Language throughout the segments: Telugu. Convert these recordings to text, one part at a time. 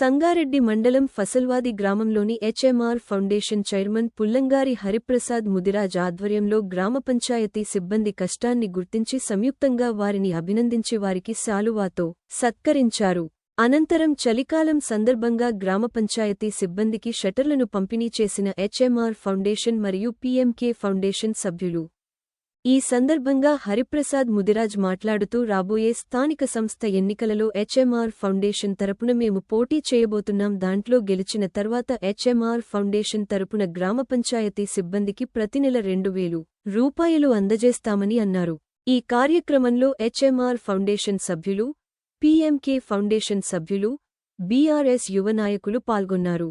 సంగారెడ్డి మండలం ఫసల్వాది గ్రామంలోని HMR foundation chairman Pullangari Hariprasad Mudiraj ఆధ్వర్యంలో గ్రామ పంచాయతీ సిబ్బంది కష్టాన్ని గుర్తించి సంయుక్తంగా వారిని అభినందించి వారికి శాలువాతో సత్కరించారు. అనంతరం చలికాలం సందర్భంగా గ్రామ పంచాయతీ సిబ్బందికి షటర్లను పంపిణీ చేసిన హెచ్ఎంఆర్ ఫౌండేషన్ మరియు పీఎంకే ఫౌండేషన్ సభ్యులు ఈ సందర్భంగా హరిప్రసాద్ ముదిరాజ్ మాట్లాడుతూ రాబోయే స్థానిక సంస్థ ఎన్నికలలో హెచ్ఎంఆర్ ఫౌండేషన్ తరపున మేము పోటీ చేయబోతున్నాం. దాంట్లో గెలిచిన తర్వాత హెచ్ఎంఆర్ ఫౌండేషన్ తరపున గ్రామ పంచాయతీ సిబ్బందికి ప్రతి నెల రెండు వేలు రూపాయలు అందజేస్తామని అన్నారు. ఈ కార్యక్రమంలో హెచ్ఎంఆర్ ఫౌండేషన్ సభ్యులు పీఎంకే ఫౌండేషన్ సభ్యులు బీఆర్ఎస్ యువ నాయకులు పాల్గొన్నారు.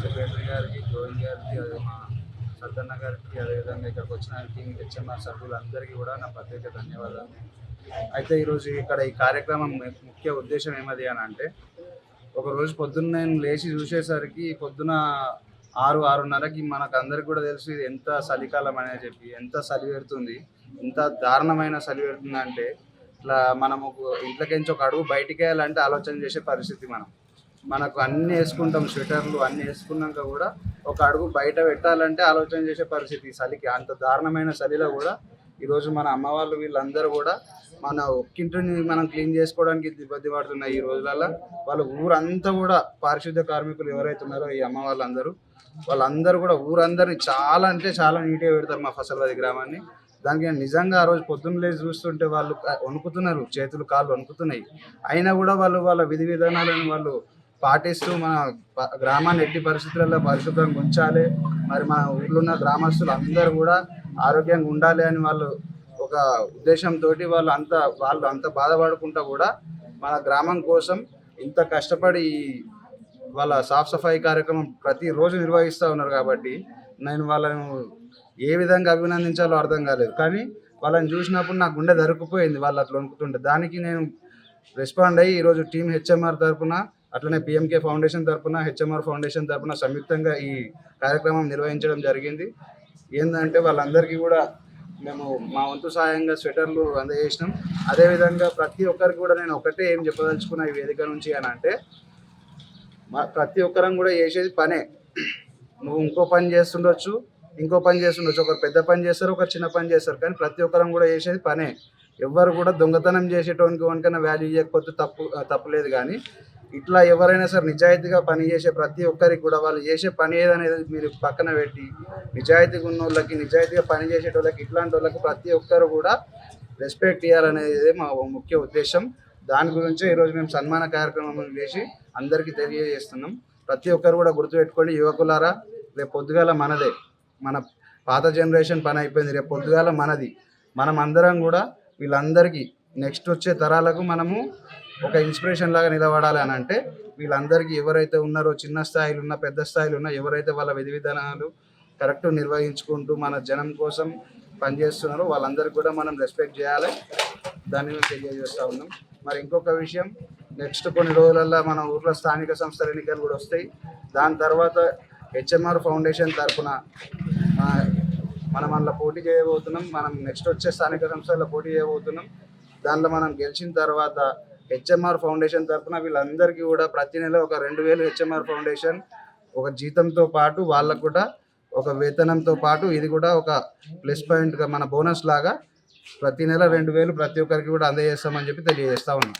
సెక్రటరీ గారికి గోవింద్ గారికి అదే మా సద్దన్న గారికి అదేవిధంగా ఇక్కడికి వచ్చిన హెచ్ఎంఆర్ సభ్యులందరికీ కూడా నా ప్రత్యేక ధన్యవాదాలు అయితే ఈరోజు ఇక్కడ ఈ కార్యక్రమం ముఖ్య ఉద్దేశం ఏమది అని అంటే ఒకరోజు పొద్దున్న నేను లేచి చూసేసరికి పొద్దున ఆరు ఆరున్నరకి మనకు అందరికి కూడా తెలుసు ఇది ఎంత చలికాలం అనేది చెప్పి ఎంత చలి పెడుతుంది ఎంత దారుణమైన చలి పెడుతుంది అంటే ఇట్లా మనము ఇంట్లోకించి ఒక అడుగు బయటికి వెళ్ళాలంటే ఆలోచన చేసే పరిస్థితి మనం. మనకు అన్ని వేసుకుంటాం స్వెటర్లు అన్ని వేసుకున్నాక కూడా ఒక అడుగు బయట పెట్టాలంటే ఆలోచన చేసే పరిస్థితి. చలికి అంత దారుణమైన చలిలో కూడా ఈరోజు మన అమ్మ వాళ్ళు వీళ్ళందరూ కూడా మన ఒక్కింటిని మనం క్లీన్ చేసుకోవడానికి ఇబ్బంది పడుతున్నాయి ఈ రోజులలో వాళ్ళ ఊరంతా కూడా పారిశుద్ధ్య కార్మికులు ఎవరైతే ఉన్నారో ఈ అమ్మ వాళ్ళందరూ వాళ్ళందరూ కూడా ఊరందరినీ చాలా అంటే చాలా నీట్గా పెడతారు మా ఫసల్వాది గ్రామాన్ని. దానికి నిజంగా ఆ రోజు పొద్దున్న లేచి చూస్తుంటే వాళ్ళు వణుకుతున్నారు. చేతులు కాళ్ళు వణుకుతున్నాయి. అయినా కూడా వాళ్ళు వాళ్ళ విధి విధానాలను వాళ్ళు పాటిస్తూ మన గ్రామాన్ని ఎట్టి పరిస్థితులలో పరిశుభ్రంగా ఉంచాలి. మరి మన ఊర్లో ఉన్న గ్రామస్తులు అందరూ కూడా ఆరోగ్యంగా ఉండాలి అని వాళ్ళు ఒక ఉద్దేశంతో వాళ్ళు అంత వాళ్ళు అంత బాధపడుకుంటా కూడా మన గ్రామం కోసం ఇంత కష్టపడి వాళ్ళ సాఫ్ సఫాయి కార్యక్రమం ప్రతిరోజు నిర్వహిస్తూ ఉన్నారు కాబట్టి నేను వాళ్ళను ఏ విధంగా అభినందించాలో అర్థం కాలేదు. కానీ వాళ్ళని చూసినప్పుడు నా గుండె దొరికిపోయింది వాళ్ళు అట్లా వణుకుతుంటే దానికి నేను రెస్పాండ్ అయ్యి ఈరోజు టీం హెచ్ఎంఆర్ తరపున అట్లనే పిఎంకే ఫౌండేషన్ తరపున హెచ్ఎంఆర్ ఫౌండేషన్ తరపున సంయుక్తంగా ఈ కార్యక్రమం నిర్వహించడం జరిగింది. ఏంటంటే వాళ్ళందరికీ కూడా మేము మా వంతు సహాయంగా స్వెటర్లు అందజేసినాం. అదేవిధంగా ప్రతి ఒక్కరికి కూడా నేను ఒకటే ఏం చెప్పదలుచుకున్నా ఈ వేదిక నుంచి అని అంటే మా ప్రతి ఒక్కరం కూడా చేసేది పనే. నువ్వు ఇంకో పని చేస్తుండొచ్చు ఇంకో పని చేస్తుండొచ్చు. ఒకరు పెద్ద పని చేస్తారు ఒకరు చిన్న పని చేస్తారు. కానీ ప్రతి ఒక్కరం కూడా చేసేది పనే. ఎవ్వరు కూడా దొంగతనం చేసేటోనికి వనికైనా వాల్యూ ఇవ్వకపోతే తప్పు తప్పులేదు కానీ ఇట్లా ఎవరైనా సరే నిజాయితీగా పని చేసే ప్రతి ఒక్కరికి కూడా వాళ్ళు చేసే పని ఏదనేది మీరు పక్కన పెట్టి నిజాయితీగా ఉన్న వాళ్ళకి నిజాయితీగా పని చేసేటోళ్ళకి ఇట్లాంటి వాళ్ళకి ప్రతి ఒక్కరు కూడా రెస్పెక్ట్ ఇవ్వాలనేది మా ముఖ్య ఉద్దేశం. దాని గురించి ఈరోజు మేము సన్మాన కార్యక్రమం చేసి అందరికీ తెలియజేస్తున్నాం. ప్రతి ఒక్కరు కూడా గుర్తుపెట్టుకోండి యువకులారా రేపు పొద్దుగాల మనదే. మన పాత జనరేషన్ పని అయిపోయింది. రేపు పొద్దుగాల మనది. మనం అందరం కూడా వీళ్ళందరికీ నెక్స్ట్ వచ్చే తరాలకు మనము ఒక ఇన్స్పిరేషన్ లాగా నిలబడాలి అని అంటే వీళ్ళందరికీ ఎవరైతే ఉన్నారో చిన్న స్థాయిలో ఉన్న పెద్ద స్థాయిలో ఉన్న ఎవరైతే వాళ్ళ విధి విధానాలు కరెక్ట్ నిర్వహించుకుంటూ మన జనం కోసం పనిచేస్తున్నారో వాళ్ళందరికీ కూడా మనం రెస్పెక్ట్ చేయాలి. దాన్ని మేము తెలియజేస్తా ఉన్నాం. మరి ఇంకొక విషయం నెక్స్ట్ కొన్ని రోజులల్లో మన ఊర్లో స్థానిక సంస్థల ఎన్నికలు కూడా వస్తాయి. దాని తర్వాత హెచ్ఎంఆర్ ఫౌండేషన్ తరఫున మనం అందులో పోటీ చేయబోతున్నాం. మనం నెక్స్ట్ వచ్చే స్థానిక సంస్థల్లో పోటీ చేయబోతున్నాం. దాంట్లో మనం గెలిచిన తర్వాత హెచ్ఎంఆర్ ఫౌండేషన్ తరఫున వీళ్ళందరికీ కూడా ప్రతి నెల ఒక రెండు వేలు హెచ్ఎంఆర్ ఫౌండేషన్ ఒక జీతంతో పాటు వాళ్ళకు కూడా ఒక వేతనంతో పాటు ఇది కూడా ఒక ప్లస్ పాయింట్గా మన బోనస్ లాగా ప్రతి నెల రెండు వేలు ప్రతి ఒక్కరికి కూడా అందజేస్తామని చెప్పి తెలియజేస్తా ఉన్నాం.